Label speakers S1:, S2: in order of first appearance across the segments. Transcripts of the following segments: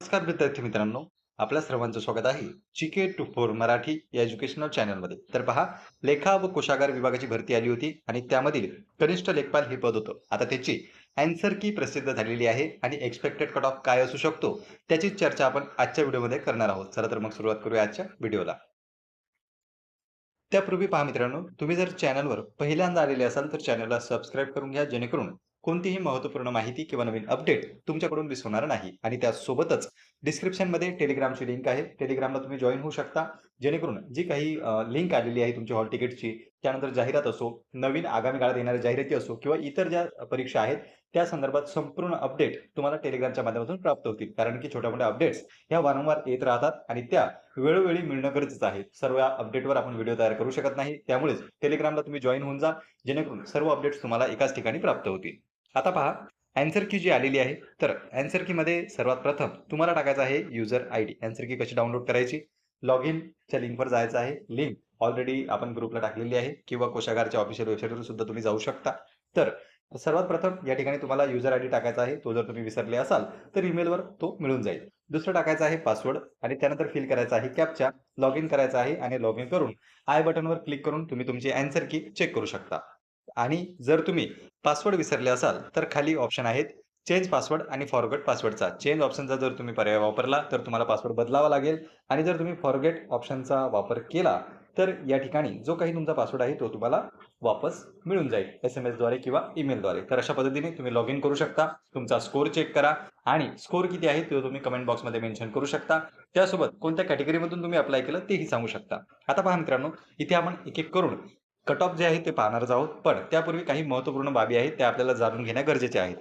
S1: नमस्कार विद्यार्थी मित्रांनो आपल्या सर्वांचं स्वागत आहे चिके टू फोर मराठी या एज्युकेशनल चॅनलमध्ये तर पहा लेखा व कोशागार विभागाची भरती आली होती आणि त्यामधील कनिष्ठ लेखपाल हे पद होतं. आता त्याची अँसर की प्रसिद्ध झालेली आहे आणि एक्सपेक्टेड कट ऑफ काय असू शकतो त्याची चर्चा आपण आजच्या व्हिडिओमध्ये करणार आहोत. चला तर मग सुरुवात करूया आजच्या व्हिडिओला. त्यापूर्वी पहा मित्रांनो तुम्ही जर चॅनलवर पहिल्यांदा आलेले असाल तर चॅनलला सबस्क्राईब करून घ्या जेणेकरून कोणतीही महत्त्वपूर्ण माहिती किंवा नवीन अपडेट तुमच्याकडून मिस होणार नाही. आणि त्यासोबतच डिस्क्रिप्शनमध्ये टेलिग्रामची लिंक आहे. टेलिग्रामला तुम्ही जॉईन होऊ शकता. जेणेकरून जी काही लिंक आलेली आहे तुमच्या हॉल तिकीटची त्यानंतर जाहिरात असो नवीन आगामी काळात येणाऱ्या जाहिराती असो किंवा इतर ज्या परीक्षा आहेत त्या संदर्भात संपूर्ण अपडेट तुम्हाला टेलिग्रामच्या माध्यमातून प्राप्त होतील. कारण की छोट्या मोठ्या अपडेट्स ह्या वारंवार येत राहतात आणि त्या वेळोवेळी मिळणं गरजेचं आहे. सर्व अपडेटवर आपण व्हिडिओ तयार करू शकत नाही. त्यामुळेच टेलिग्रामला तुम्ही जॉईन होऊन जा. जेणेकरून सर्व अपडेट्स तुम्हाला एकाच ठिकाणी प्राप्त होतील. आता पहा अँसर की जी आलेली आहे तर अँसर कीमध्ये सर्वात प्रथम तुम्हाला टाकायचं आहे user I D answer key कशी डाउनलोड करायची? लॉग इनच्या लिंकवर जायचं आहे. लिंक ऑलरेडी आपण ग्रुपला टाकलेली आहे किंवा कोशागारच्या ऑफिशियल वेबसाईटवर सुद्धा तुम्ही जाऊ शकता. तर सर्वात प्रथम या ठिकाणी तुम्हाला युजर आय डी टाकायचा आहे. तो जर तुम्ही विसरले असाल तर ईमेलवर तो मिळून जाईल. दुसरं टाकायचं आहे पासवर्ड आणि त्यानंतर फिल करायचा आहे कॅपच्या लॉग इन करायचं आहे आणि लॉग इन करून आय बटनवर क्लिक करून तुम्ही तुमची अँसर की चेक करू शकता. आणि जर तुम्ही पासवर्ड विसरले असाल तर खाली ऑप्शन आहेत. चेंज पासवर्ड आणि फॉरगेट पासवर्डचा. चेंज ऑप्शनचा जर तुम्ही पर्याय वापरला तर तुम्हाला पासवर्ड बदलावा लागेल. आणि जर तुम्ही फॉरगेट ऑप्शनचा वापर केला तर या ठिकाणी जो काही तुमचा पासवर्ड आहे तो तुम्हाला वापस मिळून जाईल. एस एम एसद्वारे किंवा ईमेलद्वारे. तर अशा पद्धतीने तुम्ही लॉग इन करू शकता. तुमचा स्कोर चेक करा. आणि स्कोर किती आहे तो तुम्ही कमेंट बॉक्समध्ये मेन्शन करू शकता. त्यासोबत कोणत्या कॅटेगरीमधून तुम्ही अप्लाय केलं तेही सांगू शकता. आता पहा मित्रांनो इथे आपण एक एक करून कट ऑफ जे आहे ते पाहणारच आहोत. पण त्यापूर्वी काही महत्त्वपूर्ण बाबी आहेत त्या आपल्याला जाणून घेण्या गरजेचे आहेत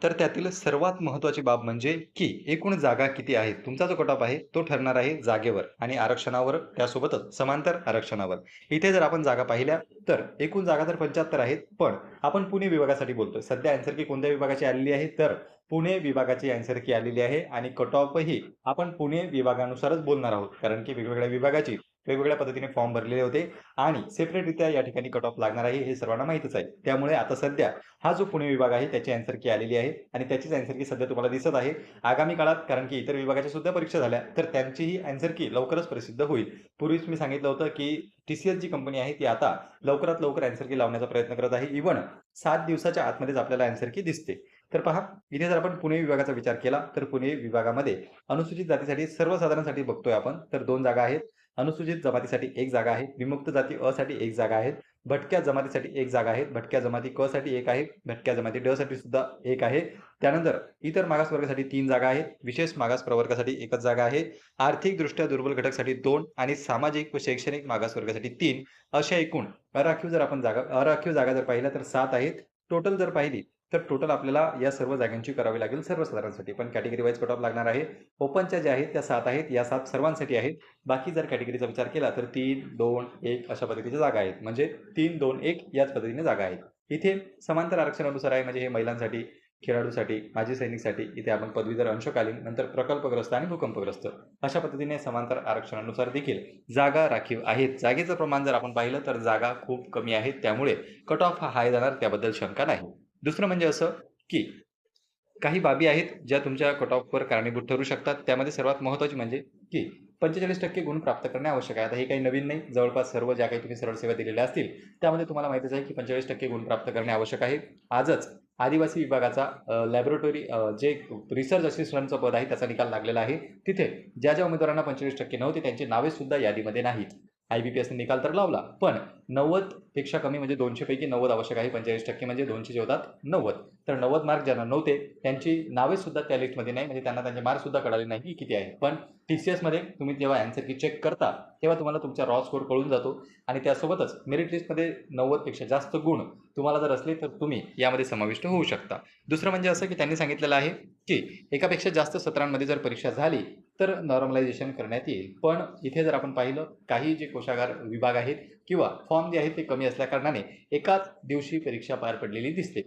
S1: तर त्यातील सर्वात महत्त्वाची बाब म्हणजे की एकूण जागा किती आहेत तुमचा जो कट ऑफ आहे तो ठरणार आहे जागेवर आणि आरक्षणावर त्यासोबतच समांतर आरक्षणावर. इथे जर आपण जागा पाहिल्या तर एकूण जागा तर पंच्याहत्तर आहेत पण आपण पुणे विभागासाठी बोलतोय. सध्या अँसर की कोणत्या विभागाची आलेली आहे? तर पुणे विभागाची अँसर की आलेली आहे आणि कट ऑफही आपण पुणे विभागानुसारच बोलणार आहोत. कारण की वेगवेगळ्या विभागाची वेगवेगळ्या पद्धतीने फॉर्म भरलेले होते. आणि सेपरेटरित्या या ठिकाणी कट ऑफ लागणार आहे हे सर्वांना माहितच आहे. त्यामुळे आता सध्या हा जो पुणे विभाग आहे त्याची अँसर की आलेली आहे. आणि त्याचीच अँसर की सध्या तुम्हाला दिसत आहे. आगामी काळात कारण की इतर विभागाच्या सुद्धा परीक्षा झाल्या तर त्यांचीही अँसर की लवकरच प्रसिद्ध होईल. पूर्वीच मी सांगितलं होतं की T C S G company आहे ती आता लवकरात लवकर अँसर की लावण्याचा प्रयत्न करत आहे. इव्हन सात दिवसाच्या आतमध्येच आपल्याला अँसर की दिसते. तर पहा इथे जर आपण पुणे विभागाचा विचार केला तर पुणे विभागामध्ये अनुसूचित जातीसाठी सर्वसाधारणसाठी बघतोय आपण तर दोन जागा आहेत. अनुसूचित जमातीसाठी एक जागा आहे विमुक्त जाती अ साठी एक जागा आहे भटक्या जमातीसाठी एक जागा आहे भटक्या जमाती क साठी एक आहे भटक्या जमाती ड साठी सुद्धा एक आहे. त्यानंतर इतर मागासवर्गासाठी तीन जागा आहेत विशेष मागास प्रवर्गासाठी एकच जागा आहे. आर्थिकदृष्ट्या दुर्बल घटकसाठी दोन आणि सामाजिक व शैक्षणिक मागासवर्गासाठी तीन अशा एकूण अराखीव जर आपण जागा अराखीव जागा जर पाहिल्या तर सात आहेत. टोटल जर पाहिली तर टोटल आपल्याला या सर्व जागांची करावी लागेल सर्वसाधारणसाठी. पण कॅटेगरी वाईज कट ऑफ लागणार आहे. ओपनच्या ज्या आहेत त्या सात आहेत. या सात सर्वांसाठी आहेत. बाकी जर कॅटेगरीचा विचार केला तर तीन दोन एक अशा पद्धतीच्या जागा आहेत. म्हणजे तीन दोन एक याच पद्धतीने जागा आहेत. इथे समांतर आरक्षणानुसार आहे म्हणजे हे महिलांसाठी खेळाडूसाठी माजी सैनिकसाठी इथे आपण पदवीधर अंशकालीन नंतर प्रकल्पग्रस्त आणि भूकंपग्रस्त अशा पद्धतीने समांतर आरक्षणानुसार देखील जागा राखीव आहेत. जागेचं प्रमाण जर आपण पाहिलं तर जागा खूप कमी आहेत त्यामुळे कट ऑफ हा हाय जाणार त्याबद्दल शंका नाही. दुसरं म्हणजे असं की काही बाबी आहेत ज्या तुमच्या कट ऑफवर कारणीभूत ठरू शकतात. त्यामध्ये सर्वात महत्त्वाची म्हणजे की पंचेचाळीस टक्के गुण प्राप्त करणे आवश्यक आहे. आता हे काही नवीन नाही. जवळपास सर्व ज्या काही तुम्ही सरळ सेवा दिलेल्या असतील त्यामध्ये तुम्हाला माहितीच आहे की पंचेचाळीस टक्के गुण प्राप्त करणे आवश्यक आहे. आजच आदिवासी विभागाचा लॅबोरेटरी जे रिसर्च असिस्टंटचं पद आहे त्याचा निकाल लागलेला आहे. तिथे ज्या ज्या उमेदवारांना पंचेचाळीस टक्के नव्हते त्यांची नावे सुद्धा यादीमध्ये नाहीत. आय बी पी एसने निकाल तर लावला पण नव्वदपेक्षा कमी म्हणजे दोनशेपैकी नव्वद आवश्यक आहे पंचेचाळीस टक्के म्हणजे दोनशे जे होतात नव्वद. तर नव्वद मार्क ज्यांना नव्हते त्यांची नावे सुद्धा त्या लिस्टमध्ये नाही म्हणजे त्यांना त्यांचे मार्क सुद्धा कळाले नाही की किती आहे. पण टी सी एसमध्ये तुम्ही जेव्हा अँसर की चेक करता तेव्हा तुम्हाला तुमचा रॉ स्कोर कळून जातो आणि त्यासोबतच मेरिट लिस्टमध्ये नव्वदपेक्षा जास्त गुण तुम्हाला जर असले तर तुम्ही यामध्ये समाविष्ट होऊ शकता. दुसरं म्हणजे असं की त्यांनी सांगितलेलं आहे की एकापेक्षा जास्त सत्रांमध्ये जर परीक्षा झाली तर नॉर्मलायझेशन करण्यात येईल. पण इथे जर आपण पाहिलं काही जे कोशागार विभाग आहेत किंवा फॉर्म जे आहेत ते कमी असल्याकारणाने एकाच दिवशी परीक्षा पार पडलेली दिसते.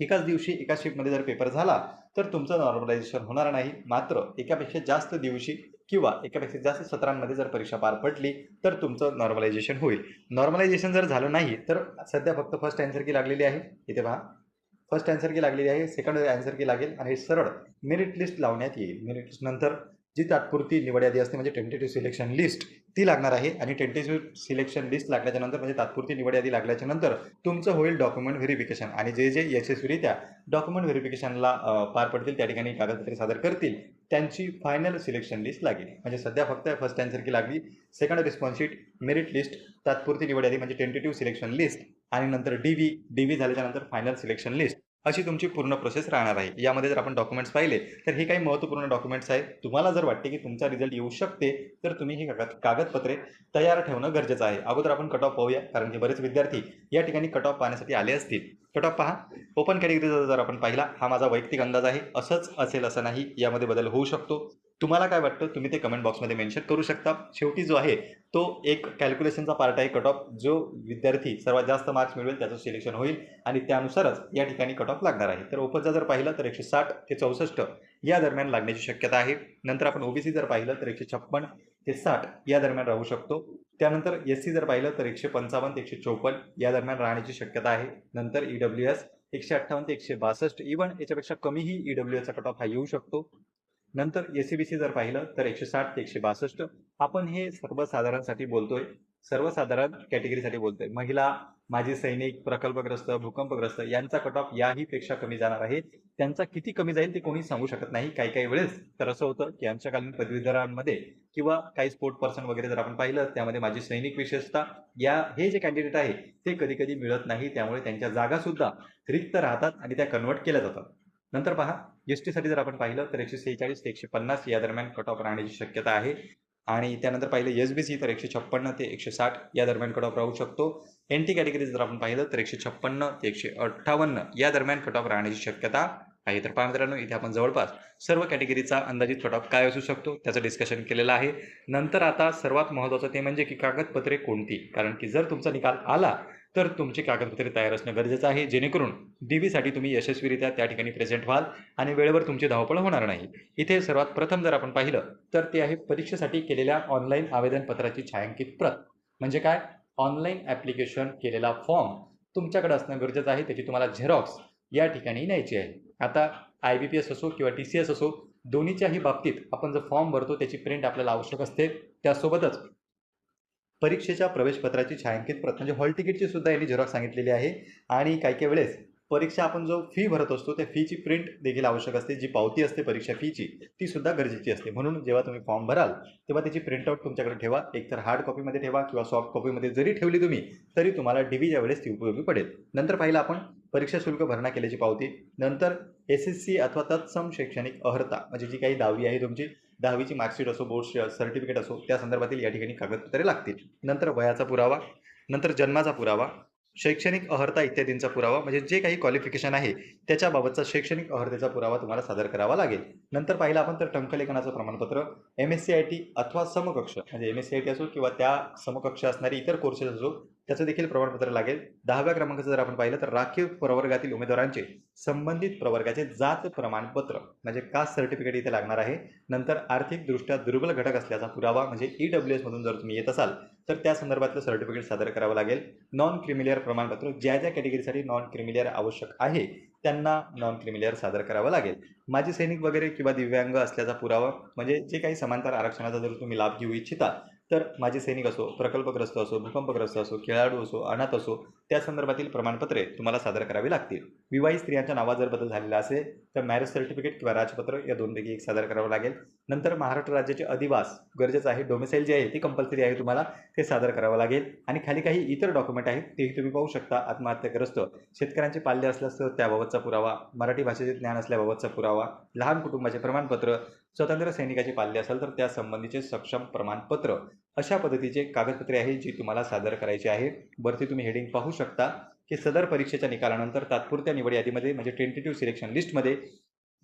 S1: एकाच दिवशी एका शिफ्टमध्ये जर पेपर झाला तर तुमचं नॉर्मलायझेशन होणार नाही. मात्र एकापेक्षा जास्त दिवशी किंवा एकापेक्षा जास्त सत्रांमध्ये जर परीक्षा पार पडली तर तुमचं नॉर्मलायझेशन होईल. नॉर्मलायझेशन जर झालं नाही तर सध्या फक्त फर्स्ट अँसर की लागलेली आहे. इथे पहा. फर्स्ट अँसर की लागलेली आहे सेकंड अँसर की लागेल आणि सरळ मेरिट लिस्ट लावण्यात येईल. मेरिट लिस्ट नंतर जी तात्पुरती निवड यादी असते म्हणजे टेंटेटिव्ह सिलेक्शन लिस्ट ती लागणार आहे. आणि टेंटेटिव्ह सिलेक्शन लिस्ट लागल्याच्या नंतर म्हणजे तात्पुरती निवड यादी लागल्याच्या नंतर तुमचं होईल डॉक्युमेंट व्हेरिफिकेशन आणि जे जे यशस्वीरित्या डॉक्युमेंट व्हेरिफिकेशनला पार पडतील त्या ठिकाणी कागदपत्रे सादर करतील त्यांची फायनल सिलेक्शन लिस्ट लागेल. म्हणजे सध्या फक्त फर्स्ट आन्सर की लागली. सेकंड रिस्पॉन्स मेरिट लिस्ट तात्पुरती निवड यादी म्हणजे टेंटेटिव्ह सिलेक्शन लिस्ट आणि नंतर डी व्ही डी व्ही झाल्याच्यानंतर फायनल सिलेक्शन लिस्ट अशी तुमची पूर्ण प्रोसेस राहणार आहे. यामध्ये जर आपण डॉक्युमेंट्स पाहिले तर हे काही महत्त्वपूर्ण डॉक्युमेंट्स आहेत. तुम्हाला जर वाटते की तुमचा रिझल्ट येऊ शकते तर तुम्ही ही कागद कागदपत्रे तयार ठेवणं गरजेचं आहे. अगोदर आपण कट ऑफ पाहूया कारण की बरेच विद्यार्थी या ठिकाणी कट ऑफ पाहण्यासाठी आले असतील. कट ऑफ पहा. ओपन कॅटेगरीचा जर आपण पाहिला हा माझा वैयक्तिक अंदाज आहे. असंच असेल असं नाही यामध्ये बदल होऊ शकतो. तुम्हाला काय वाटतं? तुम्ही ते कमेंट बॉक्समध्ये मेन्शन करू शकता. शेवटी जो आहे तो एक कॅल्क्युलेशनचा पार्ट आहे कट ऑफ जो विद्यार्थी सर्वात जास्त मार्क्स मिळवेल त्याचं सिलेक्शन होईल आणि त्यानुसारच या ठिकाणी कट ऑफ लागणार आहे. तर ओपनचा जर पाहिलं तर एकशे साठ ते चौसष्ट या दरम्यान लागण्याची शक्यता आहे. नंतर आपण ओबीसी जर पाहिलं तर एकशे छप्पन ते साठ या दरम्यान राहू शकतो. त्यानंतर एस सी जर पाहिलं तर एकशे पंचावन्न ते एकशे चौपन्न या दरम्यान राहण्याची शक्यता आहे. नंतर ई डब्ल्यू एस एकशे अठ्ठावन्न ते एकशे बासष्ट. इव्हन याच्यापेक्षा कमीही ई डब्ल्यू एसचा कट ऑफ हा येऊ शकतो. नंतर एसीबीसी जर पाहिलं तर एकशे साठ ते एकशे बासष्ट आपण हे सर्वसाधारणसाठी बोलतोय. सर्वसाधारण कॅटेगरीसाठी बोलतोय. महिला माजी सैनिक प्रकल्पग्रस्त भूकंपग्रस्त यांचा कट ऑफ याही पेक्षा कमी जाणार आहे. त्यांचा किती कमी जाईल ते कोणी सांगू शकत नाही. काही काही वेळेस तर असं होतं की आमच्याकालीन पदवीधरांमध्ये किंवा काही स्पोर्ट पर्सन वगैरे जर आपण पाहिलं त्यामध्ये माझी सैनिक विशेषतः या हे जे कॅन्डिडेट आहे ते कधी कधी मिळत नाही. त्यामुळे त्यांच्या जागा सुद्धा रिक्त राहतात आणि त्या कन्वर्ट केल्या जातात. नंतर पहा एस टीसाठी जर आपण पाहिलं तर एकशे सेहेचाळीस ते एकशे पन्नास या दरम्यान कट ऑफ राहण्याची शक्यता आहे. आणि त्यानंतर पाहिलं एस बी सी तर एकशे छप्पन्न ते एकशे साठ या दरम्यान कट ऑफ राहू शकतो. एन टी कॅटेगरी जर आपण पाहिलं तर एकशे छप्पन्न ते एकशे अठ्ठावन्न या दरम्यान कट ऑफ राहण्याची शक्यता आहे. तर पहा मित्रांनो इथे आपण जवळपास सर्व कॅटेगरीचा अंदाजित कट ऑफ काय असू शकतो त्याचं डिस्कशन केलेलं आहे. नंतर आता सर्वात महत्त्वाचं ते म्हणजे की कागदपत्रे कोणती? कारण की जर तुमचा निकाल आला तर तुमची कागदपत्रे तयार असणं गरजेचं आहे. जेणेकरून डी व्हीसाठी तुम्ही यशस्वीरित्या त्या ठिकाणी प्रेझेंट व्हाल आणि वेळेवर तुमची धावपळ होणार नाही. इथे सर्वात प्रथम जर आपण पाहिलं तर ते आहे परीक्षेसाठी केलेल्या ऑनलाईन आवेदनपत्राची छायांकित प्रत. म्हणजे काय? ऑनलाईन ॲप्लिकेशन केलेला फॉर्म तुमच्याकडे असणं गरजेचं आहे. त्याची तुम्हाला झेरॉक्स या ठिकाणी न्यायची आहे. आता आय बी पी एस असो किंवा टी सी एस असो दोन्हीच्याही बाबतीत आपण जर फॉर्म भरतो त्याची प्रिंट आपल्याला आवश्यक असते. त्यासोबतच परीक्षेच्या प्रवेशपत्राची छायांकित प्रत म्हणजे हॉल तिकीटची सुद्धा यांनी झेरॉक्स सांगितलेली आहे. आणि काही काही वेळेस परीक्षा आपण जो फी भरत असतो त्या फीची प्रिंट देखील आवश्यक असते. जी पावती असते परीक्षा फीची ती सुद्धा गरजेची असते. म्हणून जेव्हा तुम्ही फॉर्म भराल तेव्हा त्याची प्रिंटआउट तुमच्याकडे ठेवा. एकतर हार्ड कॉपीमध्ये ठेवा किंवा सॉफ्ट कॉपीमध्ये जरी ठेवली तुम्ही तरी तुम्हाला डी वेळेस ती उपयोगी पडेल. नंतर पाहिलं आपण परीक्षा शुल्क भरणा केल्याची पावती. नंतर एस एस सी अथवा तत्सम शैक्षणिक अर्हता म्हणजे जी काही दहावी आहे तुमची दहावीची मार्कशीट असो बोर्ड सर्टिफिकेट असो त्या संदर्भातील या ठिकाणी कागदपत्रे लागतील. नंतर वयाचा पुरावा नंतर जन्माचा पुरावा शैक्षणिक अहर्ता इत्यादींचा पुरावा म्हणजे जे काही क्वालिफिकेशन आहे त्याच्याबाबतचा शैक्षणिक अहर्तेचा पुरावा तुम्हाला सादर करावा लागेल. नंतर पाहिलं आपण तर टंकलेखनाचं प्रमाणपत्र M S C I T अथवा समकक्ष म्हणजे M S C I T असो किंवा त्या समकक्ष असणारी इतर कोर्सेस असो त्याचं देखील प्रमाणपत्र लागेल. दहाव्या क्रमांकाचं जर आपण पाहिलं तर राखीव प्रवर्गातील उमेदवारांचे संबंधित प्रवर्गाचे जात प्रमाणपत्र म्हणजे कास्ट सर्टिफिकेट इथे लागणार आहे. नंतर आर्थिकदृष्ट्या दुर्बल घटक असल्याचा पुरावा म्हणजे ई डब्ल्यू एसमधून जर तुम्ही येत असाल तर त्या संदर्भातलं सर्टिफिकेट सादर करावं लागेल. नॉन क्रिमिलियर प्रमाणपत्र ज्या ज्या कॅटेगरीसाठी नॉन क्रिमिलियर आवश्यक आहे त्यांना नॉन क्रिमिलियर सादर करावं लागेल. माजी सैनिक वगैरे किंवा दिव्यांग असल्याचा पुरावा म्हणजे जे काही समांतर आरक्षणाचा जर तुम्ही लाभ घेऊ इच्छिता तर माजी सैनिक असो प्रकल्पग्रस्त असो भूकंपग्रस्त असो खेळाडू असो अनाथ असो त्या संदर्भातील प्रमाणपत्रे तुम्हाला सादर करावी लागतील. विवाहित स्त्रियांच्या नावात जर बदल झालेला असेल तर मॅरेज सर्टिफिकेट किंवा राजपत्र या दोनपैकी एक सादर करावं लागेल. नंतर महाराष्ट्र राज्याचे अधिवास गरजेचं आहे डोमिसाईल जे आहे ती कंपल्सरी आहे तुम्हाला ते सादर करावं लागेल. आणि खाली काही इतर डॉक्युमेंट आहेत तेही तुम्ही पाहू शकता आत्महत्याग्रस्त. शेतकऱ्यांचे पाल्य असल्यास त्याबाबतचा पुरावा मराठी भाषेचे ज्ञान असल्याबाबतचा पुरावा लहान कुटुंबाचे प्रमाणपत्र स्वतंत्र सैनिकाचे पाल्य असेल तर त्या संबंधीचे सक्षम प्रमाणपत्र अशा पद्धतीचे कागदपत्रे आहे जी तुम्हाला सादर करायची आहे वरती तुम्ही हेडिंग पाहू शकता की सदर परीक्षेच्या निकालानंतर तात्पुरत्या निवड यादीमध्ये म्हणजे टेंटेटिव्ह सिलेक्शन लिस्टमध्ये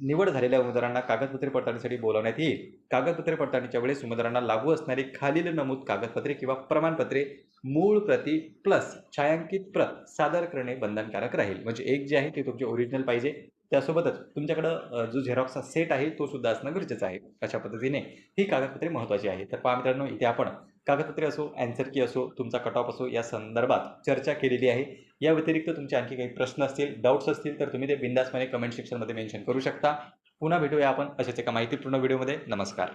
S1: निवड झालेल्या उमेदवारांना कागदपत्रे पडताळणीसाठी बोलावण्यात येईल. कागदपत्रे पडताळणीच्या वेळेस उमेदवारांना लागू असणारी खालील नमूद कागदपत्रे किंवा प्रमाणपत्रे मूळ प्रती प्लस छायांकित प्रत सादर करणे बंधनकारक राहील. म्हणजे एक जे आहे ते तुमचे ओरिजिनल पाहिजे. त्यासोबतच तुमच्याकडं जो झेरॉक्सचा सेट आहे तो सुद्धा असणं गरजेचं आहे. अशा पद्धतीने ही कागदपत्रे महत्त्वाची आहे तर पहा मित्रांनो इथे आपण कागदपत्रे असो अँसर की असो तुमचा कट ऑफ असो या संदर्भात चर्चा केलेली आहे. या व्यतिरिक्त तुमचे आणखी काही प्रश्न असतील डाऊट्स असतील तर तुम्ही ते बिंदासपणे कमेंट सेक्शनमध्ये मेन्शन करू शकता. पुन्हा भेटूया आपण अशाच एका माहितीपूर्ण व्हिडिओमध्ये नमस्कार.